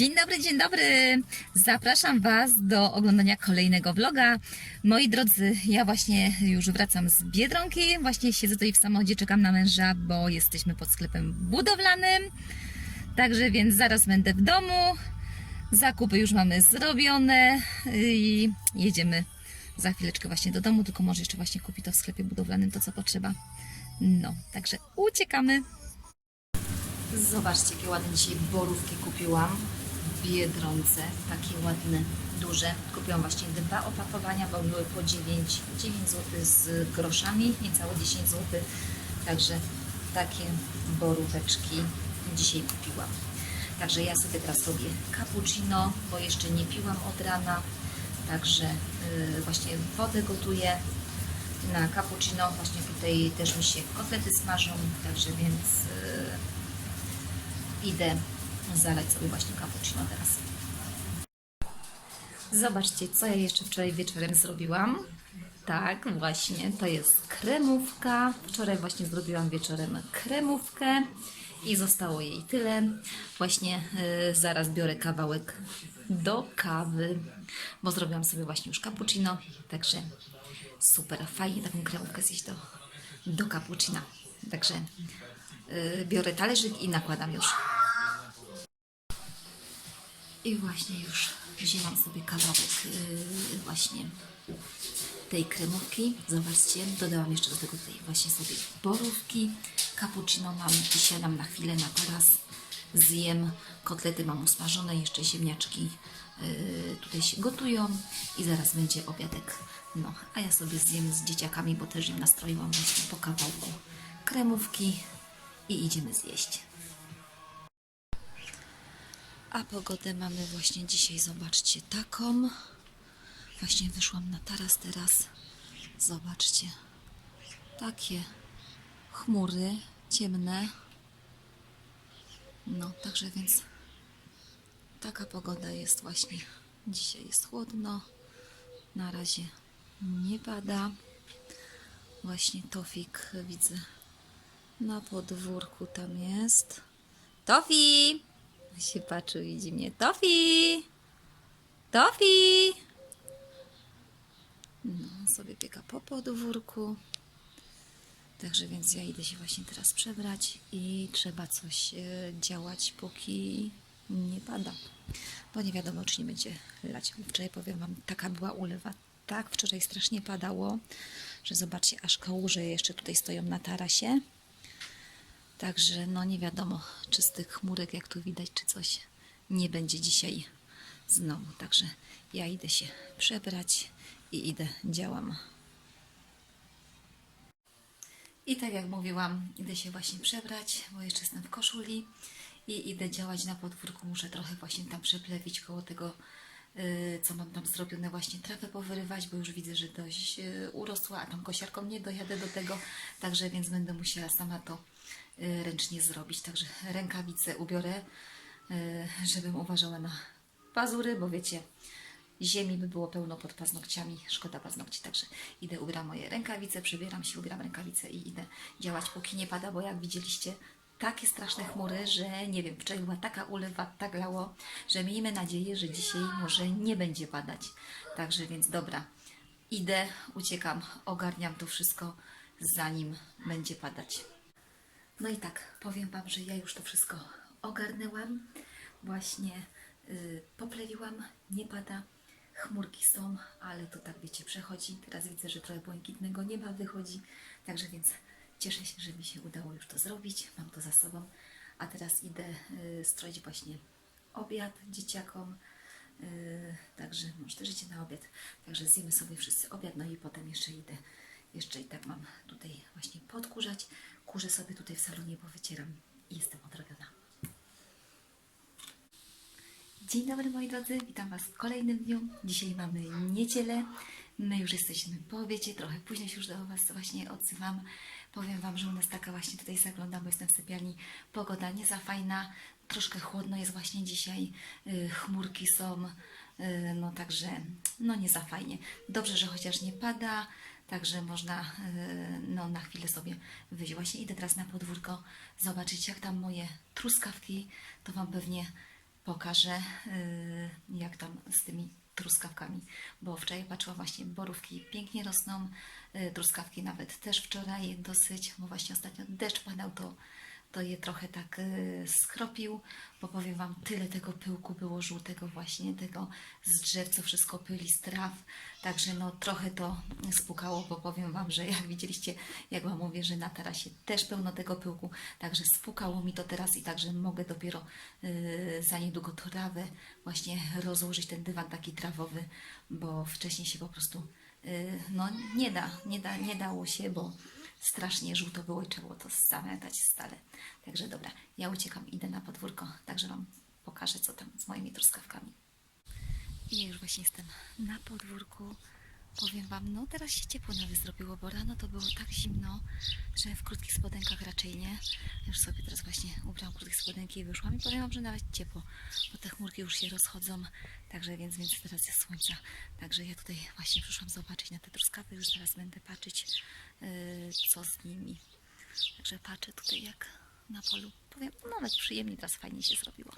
Dzień dobry, dzień dobry. Zapraszam Was do oglądania kolejnego vloga. Moi drodzy, ja właśnie już wracam z Biedronki. Właśnie siedzę tutaj w samochodzie, czekam na męża, bo jesteśmy pod sklepem budowlanym. Także więc zaraz będę w domu. Zakupy już mamy zrobione i jedziemy za chwileczkę właśnie do domu, tylko może jeszcze właśnie kupi to w sklepie budowlanym to, co potrzeba. No, także uciekamy. Zobaczcie, jakie ładne dzisiaj borówki kupiłam Biedronce. Takie ładne, duże. Kupiłam właśnie dwa opakowania, bo były po 9, 9 zł z groszami, niecałe 10 zł. Także takie boróweczki dzisiaj kupiłam. Także ja sobie teraz robię cappuccino, bo jeszcze nie piłam od rana. Także yy, właśnie wodę gotuję na cappuccino. Właśnie tutaj też mi się kotlety smażą, także więc yy, idę zalać sobie właśnie cappuccino teraz. Zobaczcie, co ja jeszcze wczoraj wieczorem zrobiłam. Tak, właśnie, to jest kremówka. Wczoraj właśnie zrobiłam wieczorem kremówkę i zostało jej tyle. Właśnie y, zaraz biorę kawałek do kawy, bo zrobiłam sobie właśnie już cappuccino, także super, fajnie taką kremówkę zjeść do, do cappuccina. Także y, biorę talerzyk i nakładam już. I właśnie już wzięłam sobie kawałek yy, właśnie tej kremówki. Zobaczcie, dodałam jeszcze do tego tutaj właśnie sobie borówki. Cappuccino mam i siadam na chwilę na taras. Zjem, kotlety mam usmażone, jeszcze ziemniaczki yy, tutaj się gotują i zaraz będzie obiadek. No, a ja sobie zjem z dzieciakami, bo też im nastroiłam właśnie po kawałku kremówki i idziemy zjeść. A pogodę mamy właśnie dzisiaj, zobaczcie, taką. Właśnie wyszłam na taras teraz. Zobaczcie. Takie chmury ciemne. No, także więc taka pogoda jest właśnie. Dzisiaj jest chłodno. Na razie nie pada. Właśnie Tofik widzę na podwórku tam jest. Tofi! Się patrzy, widzi mnie. Tofi! Tofi! No, sobie biega po podwórku. Także więc ja idę się właśnie teraz przebrać i trzeba coś e, działać, póki nie pada. Bo nie wiadomo, czy nie będzie lać. Wczoraj powiem Wam, taka była ulewa. Tak, wczoraj strasznie padało, że zobaczcie, aż kałuże jeszcze tutaj stoją na tarasie. Także no nie wiadomo, czy z tych chmurek, jak tu widać, czy coś nie będzie dzisiaj znowu. Także ja idę się przebrać i idę, działam. I tak jak mówiłam, idę się właśnie przebrać, bo jeszcze jestem w koszuli i idę działać na podwórku. Muszę trochę właśnie tam przeplewić koło tego, yy, co mam tam zrobione, właśnie trawę powyrywać, bo już widzę, że dość yy, urosła, a tam kosiarką nie dojadę do tego, także więc będę musiała sama to ręcznie zrobić. Także rękawice ubiorę, yy, żebym uważała na pazury, bo wiecie, ziemi by było pełno pod paznokciami, szkoda paznokci, także idę, ubieram moje rękawice, przebieram się, ubieram rękawice i idę działać, póki nie pada, bo jak widzieliście, takie straszne chmury, że nie wiem, wczoraj była taka ulewa, tak lało, że miejmy nadzieję, że dzisiaj może nie będzie padać. Także więc dobra, idę, uciekam, ogarniam to wszystko, zanim będzie padać. No i tak, powiem Wam, że ja już to wszystko ogarnęłam. Właśnie y, poplewiłam, nie pada. Chmurki są, ale to tak wiecie, przechodzi. Teraz widzę, że trochę błękitnego nieba wychodzi. Także więc cieszę się, że mi się udało już to zrobić. Mam to za sobą. A teraz idę y, stroić właśnie obiad dzieciakom. Y, także może też idzie na obiad. Także zjemy sobie wszyscy obiad, no i potem jeszcze idę. Jeszcze i tak mam tutaj właśnie podkurzać. Kurzę sobie tutaj w salonie, bo wycieram i jestem odrobiona. Dzień dobry moi drodzy, witam Was w kolejnym dniu. Dzisiaj mamy niedzielę. My już jesteśmy po obiecie, trochę później się już do Was właśnie odzywam. Powiem Wam, że u nas taka właśnie tutaj zaglądam, bo jestem w sypialni. Pogoda nie za fajna, troszkę chłodno jest właśnie dzisiaj. Yy, chmurki są, yy, no także no nie za fajnie. Dobrze, że chociaż nie pada, także można yy, no na chwilę sobie wyjść. Właśnie idę teraz na podwórko zobaczyć jak tam moje truskawki, to Wam pewnie pokażę, y, jak tam z tymi truskawkami, bo wczoraj patrzyłam właśnie, borówki pięknie rosną, y, truskawki nawet też wczoraj dosyć, bo właśnie ostatnio deszcz padał, to, to je trochę tak y, skropił, bo powiem Wam, tyle tego pyłku było żółtego właśnie, tego z drzew, co wszystko pyli z traw, także no trochę to spukało, bo powiem Wam, że jak widzieliście, jak Wam mówię, że na tarasie też pełno tego pyłku, także spukało mi to teraz i także mogę dopiero y, za niedługo trawę właśnie rozłożyć ten dywan taki trawowy, bo wcześniej się po prostu y, no nie da, nie da, nie dało się, bo strasznie żółto było i trzeba było to zamiatać stale. Także dobra, ja uciekam, idę na podwórko, także Wam pokażę, co tam z moimi truskawkami. I ja już właśnie jestem na podwórku. Powiem Wam, no teraz się ciepło nawet zrobiło, bo rano to było tak zimno, że w krótkich spodenkach raczej nie. Już sobie teraz właśnie ubrałam krótkie spodenki i wyszłam i powiem Wam, że nawet ciepło, bo te chmurki już się rozchodzą, także więc, więc teraz jest słońca. Także ja tutaj właśnie przyszłam zobaczyć na te truskawy, już zaraz będę patrzeć, co z nimi. Także patrzę tutaj jak na polu. Powiem, no nawet przyjemnie teraz fajnie się zrobiło.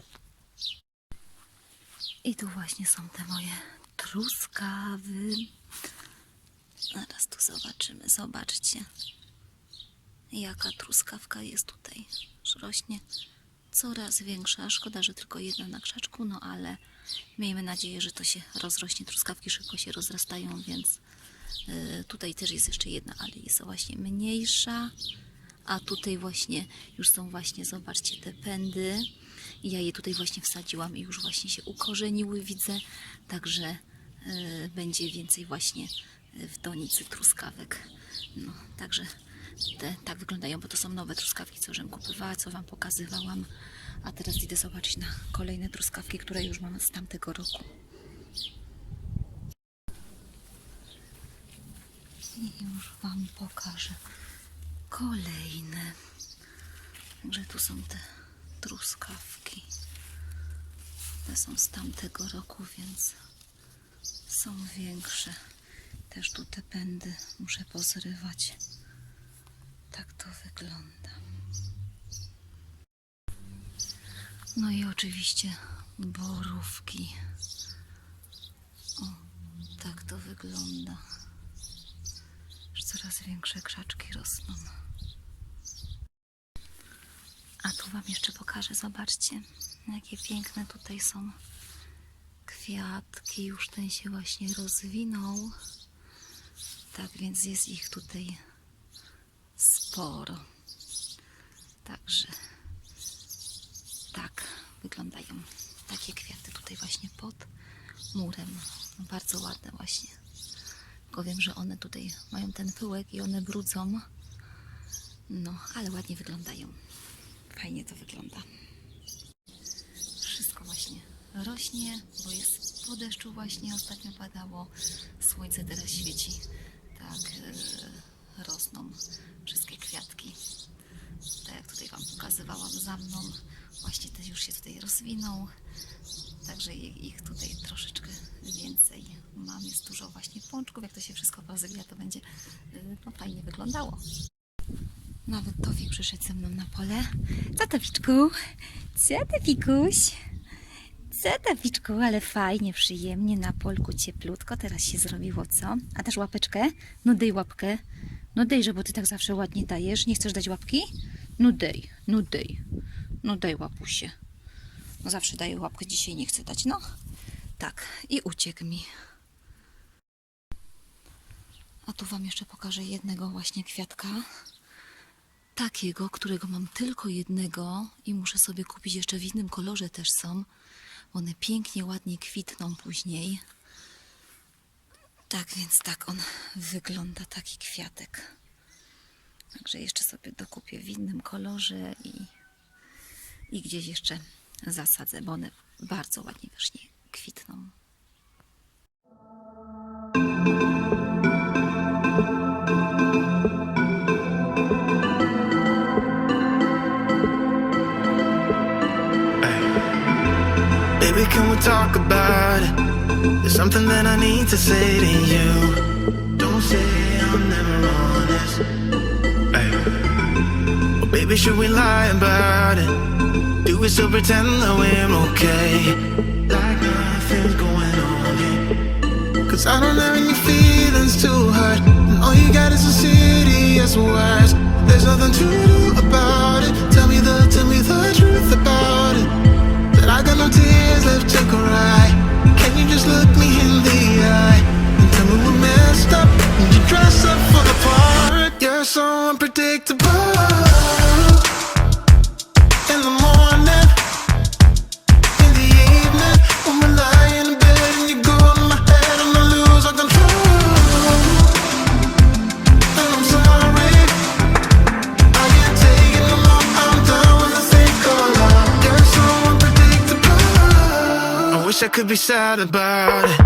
I tu właśnie są te moje truskawy. Zaraz tu zobaczymy. Zobaczcie, jaka truskawka jest tutaj. Rośnie coraz większa. Szkoda, że tylko jedna na krzaczku, no ale miejmy nadzieję, że to się rozrośnie. Truskawki szybko się rozrastają, więc y, tutaj też jest jeszcze jedna, ale jest właśnie mniejsza. A tutaj właśnie już są właśnie, zobaczcie, te pędy. Ja je tutaj właśnie wsadziłam i już właśnie się ukorzeniły, widzę. Także y, będzie więcej właśnie y, w donicy truskawek. No, także te tak wyglądają, bo to są nowe truskawki, co żem kupowała, co Wam pokazywałam. A teraz idę zobaczyć na kolejne truskawki, które już mam z tamtego roku. I już Wam pokażę kolejne. Także tu są te truskawki. Te są z tamtego roku, więc są większe. Też tu te pędy muszę pozrywać. Tak to wygląda. No i oczywiście borówki. O, tak to wygląda. Coraz większe krzaczki rosną. A tu Wam jeszcze pokażę, zobaczcie, jakie piękne tutaj są kwiatki. Już ten się właśnie rozwinął. Tak więc jest ich tutaj sporo. Także tak wyglądają takie kwiaty tutaj właśnie pod murem. Bardzo ładne właśnie. Tylko wiem, że one tutaj mają ten pyłek i one brudzą. No, ale ładnie wyglądają. Fajnie to wygląda. Wszystko właśnie rośnie, bo jest po deszczu właśnie ostatnio padało. Słońce teraz świeci. Tak e, rosną wszystkie kwiatki. Tak jak tutaj Wam pokazywałam za mną. Właśnie też już się tutaj rozwinął. Także ich tutaj troszeczkę więcej mam. Jest dużo właśnie pączków. Jak to się wszystko rozwija, to będzie e, no, fajnie wyglądało. Nawet Tofik przyszedł ze mną na pole. Co Toficzku? Co Tofikuś? Co Toficzku? Ale fajnie, przyjemnie na polku, cieplutko. Teraz się zrobiło, co? A dasz łapeczkę? No dej łapkę. No dejże, bo ty tak zawsze ładnie dajesz. Nie chcesz dać łapki? No dej, no dej. No daj łapusie. No zawsze daję łapkę, dzisiaj nie chcę dać. No, tak. I uciekł mi. A tu wam jeszcze pokażę jednego właśnie kwiatka takiego, którego mam tylko jednego i muszę sobie kupić jeszcze w innym kolorze też są. One pięknie, ładnie kwitną później. Tak więc tak on wygląda, taki kwiatek. Także jeszcze sobie dokupię w innym kolorze i, i gdzieś jeszcze zasadzę, bo one bardzo ładnie właśnie kwitną. Baby, can we talk about it? There's something that I need to say to you. Don't say I'm never honest. Baby, should we lie about it. Do we still pretend that we're okay? Like nothing's going on. Cause I don't have any feelings to hurt. And all you got is a serious words. There's nothing to do about it. Tell me the, tell me the truth about it. That I got no tears left to cry. Can you just look me in the eye and tell me we're messed up? And you dress up for the part. You're so unpredictable. Be sad about it.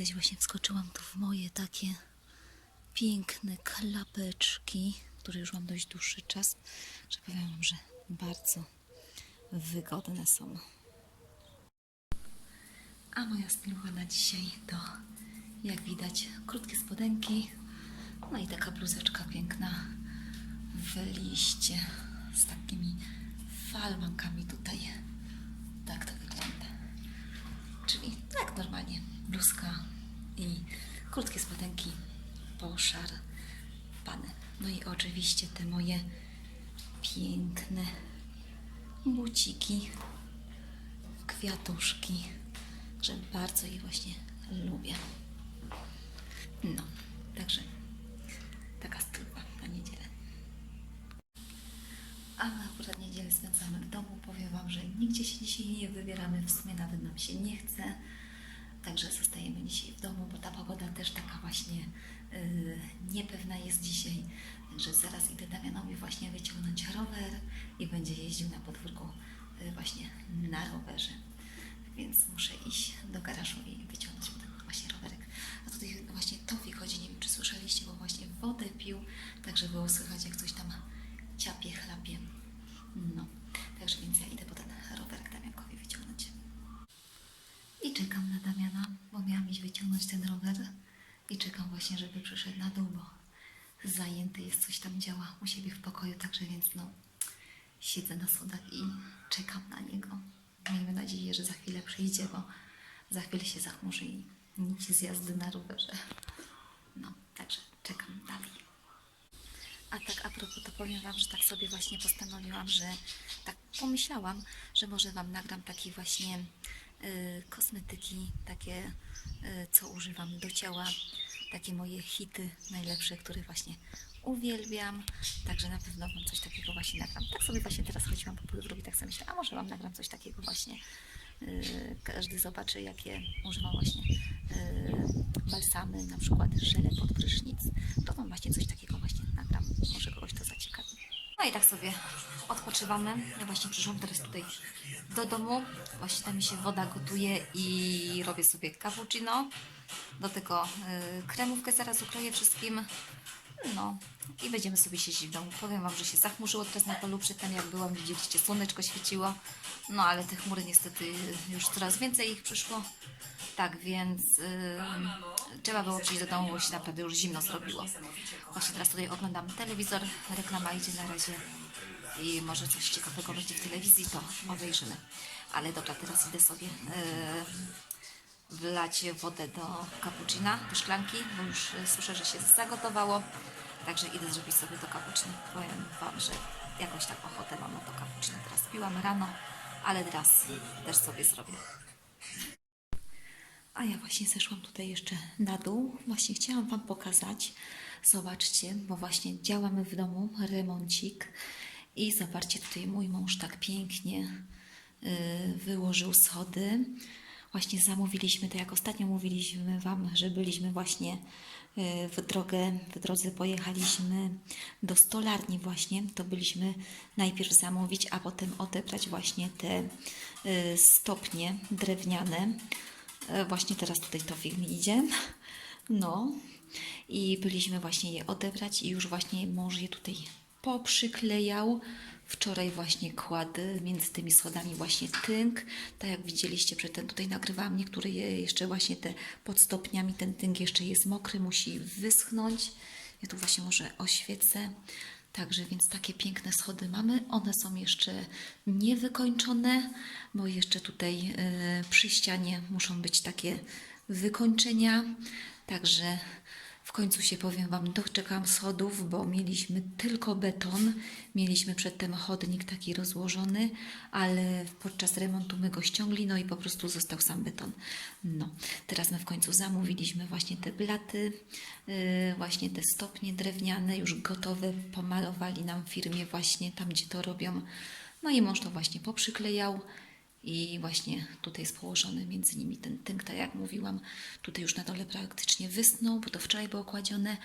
Widać właśnie wskoczyłam tu w moje takie piękne klapeczki, które już mam dość dłuższy czas, że powiem wam, że bardzo wygodne są. A moja stylowa na dzisiaj to, jak widać, krótkie spodenki, no i taka bluzeczka piękna w liście z takimi falbankami tutaj. Tak to wygląda. Czyli tak normalnie, bluzka i krótkie spodenki poszarpane. No i oczywiście te moje piękne buciki, kwiatuszki, że bardzo je właśnie lubię. No, także taka stylowa na niedzielę. A my akurat niedzielę spędzamy w domu. Powiem Wam, że nigdzie się dzisiaj nie wybieramy. W sumie nawet nam się nie chce. Także zostajemy dzisiaj w domu, bo ta pogoda też taka właśnie yy, niepewna jest dzisiaj. Także zaraz idę Damianowi właśnie wyciągnąć rower i będzie jeździł na podwórku yy, właśnie na rowerze. Więc muszę iść do garażu i wyciągnąć mu ten właśnie rowerek. A tutaj właśnie Tofi chodzi, nie wiem czy słyszeliście, bo właśnie wodę pił, także było słychać jak coś tam ciapie, chlapie. No, także więc ja idę po ten rowerek Damiankowi wyciągnąć. I czekam na Damiana, bo miałam iść wyciągnąć ten rower i czekam właśnie, żeby przyszedł na dół, bo zajęty jest, coś tam działa u siebie w pokoju, także więc no siedzę na schodach i czekam na niego. Miejmy nadzieję, że za chwilę przyjdzie, bo za chwilę się zachmurzy i nic z jazdy na rowerze. No, także czekam dalej. A tak a propos, to powiem Wam, że tak sobie właśnie postanowiłam, że tak pomyślałam, że może Wam nagram takie właśnie y, kosmetyki, takie, y, co używam do ciała, takie moje hity najlepsze, które właśnie uwielbiam. Także na pewno Wam coś takiego właśnie nagram. Tak sobie właśnie teraz chodziłam po podróży, tak sobie myślę, a może Wam nagram coś takiego właśnie. y, Każdy zobaczy, jakie używam właśnie y, balsamy, na przykład żele pod prysznic. To Wam właśnie coś takiego właśnie nagram. Może kogoś to. No i tak sobie odpoczywamy. Ja właśnie przyszłam teraz tutaj do domu. Właśnie tam mi się woda gotuje i robię sobie cappuccino. Do tego y, kremówkę zaraz ukroję wszystkim. No i będziemy sobie siedzieć w domu. Powiem Wam, że się zachmurzyło teraz na polu. Przedtem jak byłam, widzieliście, słoneczko świeciło. No ale te chmury niestety już coraz więcej ich przyszło. Tak więc y, trzeba było przyjść do domu, bo się naprawdę już zimno zrobiło. Właśnie teraz tutaj oglądam telewizor, reklama idzie na razie i może coś ciekawego będzie w telewizji, to obejrzymy. Ale dobra, teraz idę sobie y, wlać wodę do cappuccina, do szklanki, bo już y, słyszę, że się zagotowało. Także idę zrobić sobie to cappuccino. Powiem Wam, że jakoś tak ochotę mam na to cappuccino. Teraz piłam rano, ale teraz też sobie zrobię. A ja właśnie zeszłam tutaj jeszcze na dół. Właśnie chciałam Wam pokazać. Zobaczcie, bo właśnie działamy w domu, remoncik. I zobaczcie, tutaj mój mąż tak pięknie y, wyłożył schody. Właśnie zamówiliśmy, to jak ostatnio mówiliśmy Wam, że byliśmy właśnie y, w drogę, w drodze pojechaliśmy do stolarni właśnie, to byliśmy najpierw zamówić, a potem odebrać właśnie te y, stopnie drewniane. E, Właśnie teraz tutaj to film idzie. No. I byliśmy właśnie je odebrać i już właśnie mąż je tutaj poprzyklejał. Wczoraj właśnie kładł między tymi schodami właśnie tynk. Tak jak widzieliście, przedtem tutaj nagrywałam niektóre je jeszcze właśnie te pod stopniami. Ten tynk jeszcze jest mokry, musi wyschnąć. Ja tu właśnie może oświecę. Także więc takie piękne schody mamy. One są jeszcze niewykończone, bo jeszcze tutaj y, przy ścianie muszą być takie wykończenia. Także w końcu się powiem Wam, doczekałam schodów, bo mieliśmy tylko beton. Mieliśmy przedtem chodnik taki rozłożony, ale podczas remontu my go ściągli, no i po prostu został sam beton. No, teraz my w końcu zamówiliśmy właśnie te blaty, yy, właśnie te stopnie drewniane, już gotowe, pomalowali nam w firmie właśnie tam, gdzie to robią. No i mąż to właśnie poprzyklejał. I właśnie tutaj jest położony między nimi ten tynk, tak jak mówiłam. Tutaj już na dole praktycznie wysnął, bo to wczoraj było kładzione,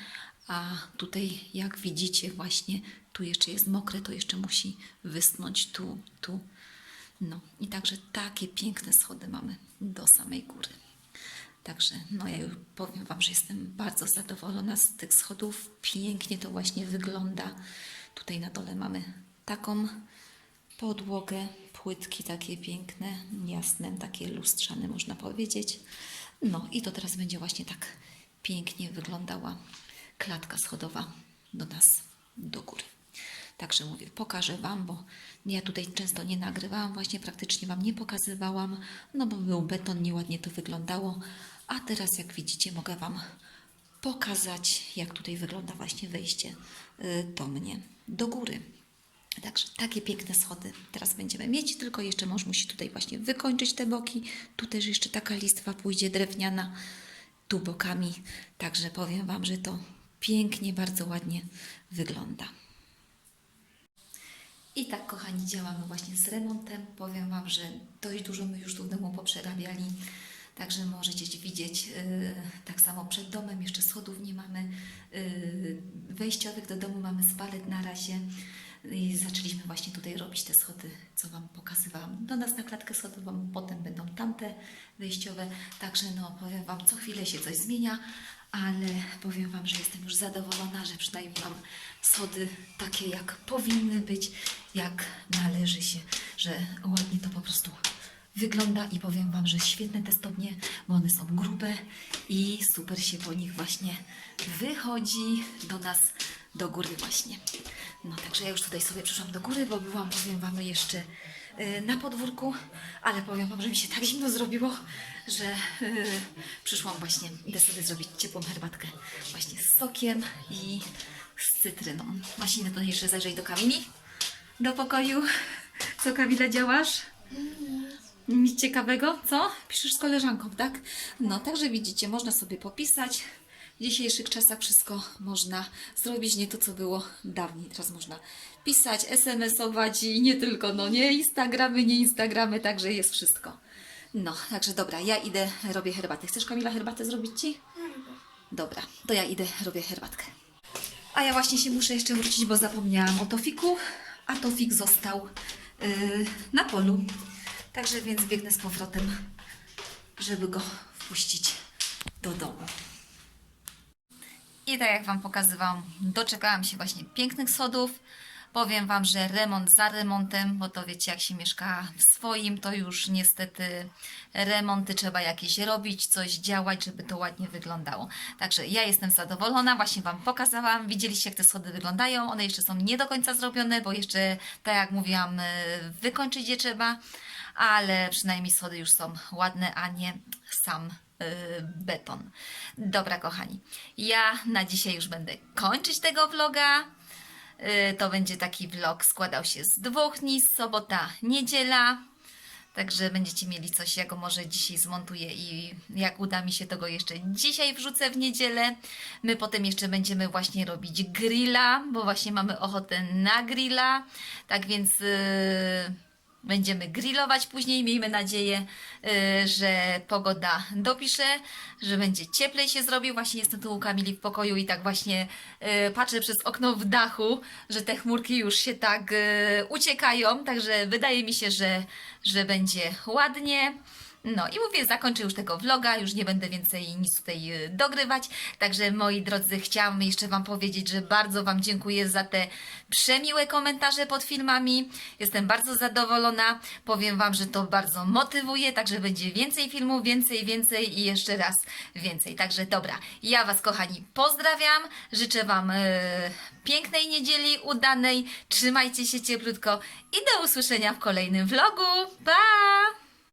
a tutaj jak widzicie właśnie, tu jeszcze jest mokre, to jeszcze musi wysnąć tu, tu. No i także takie piękne schody mamy do samej góry. Także no ja już powiem Wam, że jestem bardzo zadowolona z tych schodów. Pięknie to właśnie wygląda. Tutaj na dole mamy taką podłogę, płytki takie piękne, jasne, takie lustrzane można powiedzieć. No i to teraz będzie właśnie tak pięknie wyglądała klatka schodowa do nas, do góry. Także mówię, pokażę Wam, bo ja tutaj często nie nagrywałam, właśnie praktycznie Wam nie pokazywałam, no bo był beton, nieładnie to wyglądało. A teraz, jak widzicie, mogę Wam pokazać, jak tutaj wygląda właśnie wejście y, do mnie, do góry. Także takie piękne schody teraz będziemy mieć, tylko jeszcze mąż musi tutaj właśnie wykończyć te boki. Tu też jeszcze taka listwa pójdzie drewniana, tu bokami. Także powiem Wam, że to pięknie, bardzo ładnie wygląda. I tak, kochani, działamy właśnie z remontem. Powiem Wam, że dość dużo my już tu w domu poprzerabiali. Także możecie widzieć, yy, tak samo przed domem jeszcze schodów nie mamy. Yy, wejściowych do domu mamy spalet na razie. I zaczęliśmy właśnie tutaj robić te schody, co Wam pokazywałam. Do nas na klatkę schodową, potem będą tamte wejściowe. Także no, powiem Wam, co chwilę się coś zmienia, ale powiem Wam, że jestem już zadowolona, że przynajmniej mam schody takie, jak powinny być, jak należy się, że ładnie to po prostu wygląda i powiem Wam, że świetne te stopnie, bo one są grube i super się po nich właśnie wychodzi do nas do góry właśnie. No także ja już tutaj sobie przyszłam do góry, bo byłam, powiem Wam, jeszcze y, na podwórku, ale powiem Wam, że mi się tak zimno zrobiło, że y, przyszłam właśnie, idę sobie zrobić ciepłą herbatkę właśnie z sokiem i z cytryną. Właśnie idę tutaj jeszcze zajrzeć do Kamili, do pokoju. Co Kamila działasz? Nic ciekawego, co? Piszesz z koleżanką, tak? No, także widzicie, można sobie popisać. W dzisiejszych czasach wszystko można zrobić, nie to co było dawniej. Teraz można pisać, SMS-ować i nie tylko, no nie Instagramy, nie Instagramy, także jest wszystko. No, także dobra, ja idę, robię herbatę. Chcesz Kamila herbatę zrobić Ci? Dobra, to ja idę, robię herbatkę. A ja właśnie się muszę jeszcze wrócić, bo zapomniałam o Tofiku, a Tofik został yy, na polu. Także więc biegnę z powrotem, żeby go wpuścić do domu. I tak jak Wam pokazywałam, doczekałam się właśnie pięknych schodów. Powiem Wam, że remont za remontem, bo to wiecie, jak się mieszka w swoim, to już niestety remonty trzeba jakieś robić, coś działać, żeby to ładnie wyglądało. Także ja jestem zadowolona, właśnie Wam pokazałam. Widzieliście, jak te schody wyglądają. One jeszcze są nie do końca zrobione, bo jeszcze, tak jak mówiłam, y, wykończyć je trzeba, ale przynajmniej schody już są ładne, a nie sam beton. Dobra, kochani, ja na dzisiaj już będę kończyć tego vloga. Y, To będzie taki vlog, składał się z dwóch dni, sobota, niedziela. Także będziecie mieli coś, ja go może dzisiaj zmontuję i jak uda mi się, to go jeszcze dzisiaj wrzucę w niedzielę. My potem jeszcze będziemy właśnie robić grilla, bo właśnie mamy ochotę na grilla. Tak więc yy, będziemy grillować później. Miejmy nadzieję, yy, że pogoda dopisze, że będzie cieplej się zrobi. Właśnie jestem tu u Kamili w pokoju i tak właśnie yy, patrzę przez okno w dachu, że te chmurki już się tak yy, uciekają. Także wydaje mi się, że, że będzie ładnie. No i mówię, zakończę już tego vloga, już nie będę więcej nic tutaj y, dogrywać. Także moi drodzy, chciałam jeszcze Wam powiedzieć, że bardzo Wam dziękuję za te przemiłe komentarze pod filmami. Jestem bardzo zadowolona. Powiem Wam, że to bardzo motywuje, także będzie więcej filmów, więcej, więcej i jeszcze raz więcej. Także dobra, ja Was kochani pozdrawiam. Życzę Wam y, pięknej niedzieli, udanej. Trzymajcie się cieplutko i do usłyszenia w kolejnym vlogu. Pa!